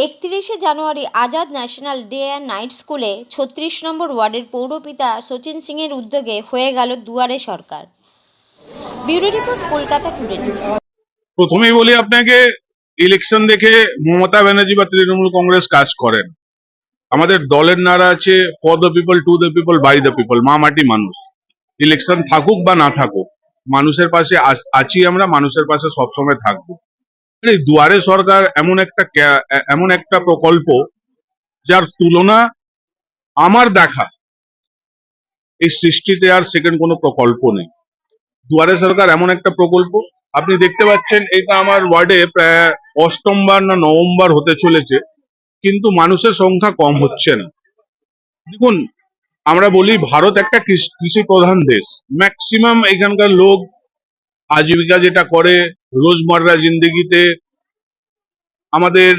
একত্রিশে জানুয়ারি Azad national day and night স্কুলে ছত্রিশ নম্বর ওয়ার্ডের পৌরপিতা সচিন সিংয়ের উদ্যোগে হয়ে গেল Duare Sarkar. Bureau report, Kolkata today. প্রথমেই বলি আপনাকে, ইলেকশন দেখে মমতা ব্যানার্জি বা তৃণমূল কংগ্রেস কাজ করেন। আমাদের দলের নারা আছে for the people to the people by the people মা মাটি মানুষ। ইলেকশন থাকুক বা না থাকুক, মানুষের পাশে আছ- আমরা, মানুষের পাশে সবসময় থাকব। দুয়ারে সরকার এমন একটা এমন একটা প্রকল্প যার তুলনা আমার দেখা এই সৃষ্টিতে আর সেকেন্ড কোনো প্রকল্প নেই। দুয়ারে সরকার এমন একটা প্রকল্প, আপনি দেখতে পাচ্ছেন এটা আমার ওয়ার্ডে প্রায় অষ্টমবার না নবমবার হতে চলেছে, কিন্তু মানুষের সংখ্যা কম হচ্ছে না। দেখুন, আমরা বলি ভারত একটা কৃষি প্রধান দেশ ম্যাক্সিমাম এখানকার লোক আজীবিকা যেটা করে রোজমার্রা জিন্দগিতে, আমাদের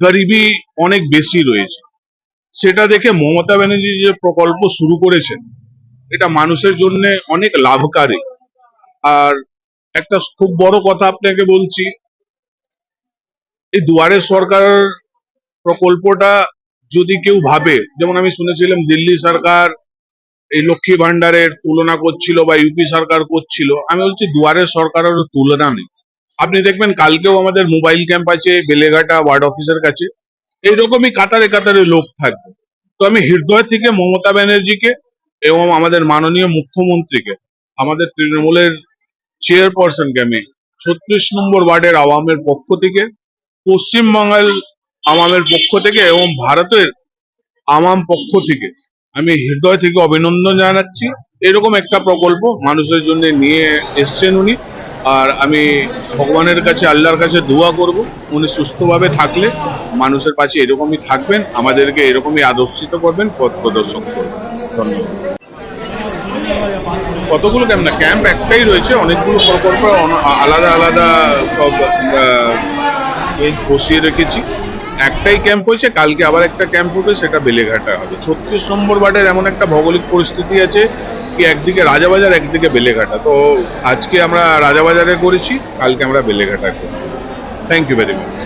গরিবি অনেক বেশি রয়েছে। সেটা দেখে মমতা ব্যানার্জি যে প্রকল্প শুরু করেছেন, এটা মানুষের জন্য অনেক লাভকারী। আর একটা খুব বড় কথা আপনাকে বলছি, এই দুয়ারে সরকার প্রকল্পটা যদি কেউ ভাবে, যেমন আমি শুনেছিলাম দিল্লি সরকার এই লক্ষ্মী ভান্ডারের তুলনা করছিল বা ইউপি সরকার করছিল, আমি বলছি দুয়ারের সরকারের তুলনা নেই। আপনি দেখবেন কালকেও আমাদের মোবাইল ক্যাম্প আছে, বেলেঘাটা ওয়ার্ড অফিসের কাছে। এইরকমই কাতারে কাতারে লোক থাকবে। তো আমি হৃদয় থেকে মমতা ব্যানার্জিকে এবং আমাদের মাননীয় মুখ্যমন্ত্রীকে, আমাদের তৃণমূলের চেয়ারপারসনকে আমি ছত্রিশ নম্বর ওয়ার্ডের আওয়ামের পক্ষ থেকে, পশ্চিমবঙ্গের আওয়ামের পক্ষ থেকে এবং ভারতের আওয়াম পক্ষ থেকে আমি হৃদয় থেকে অভিনন্দন জানাচ্ছি। এরকম একটা প্রকল্প মানুষের জন্য নিয়ে এসছেন উনি। আর আমি ভগবানের কাছে, আল্লাহর কাছে দোয়া করব। উনি সুস্থভাবে থাকলে মানুষের পাশে এরকমই থাকবেন, আমাদেরকে এরকমই আদর্শিত করবেন, পথ প্রদর্শন করবেন। ধন্যবাদ। কতগুলো ক্যাম্প না ক্যাম্প একটাই রয়েছে, অনেকগুলো প্রকল্প আলাদা আলাদা সব বসিয়ে রেখেছি। একটাই ক্যাম্প হয়েছে, কালকে আবার একটা ক্যাম্প হবে সেটা বেলেঘাটা হবে। ছত্রিশ নম্বর ওয়ার্ডের এমন একটা ভৌগোলিক পরিস্থিতি আছে কি একদিকে রাজাবাজার, একদিকে বেলেঘাটা। তো আজকে আমরা রাজাবাজারে করেছি, কালকে আমরা বেলেঘাটা করব। Thank you very much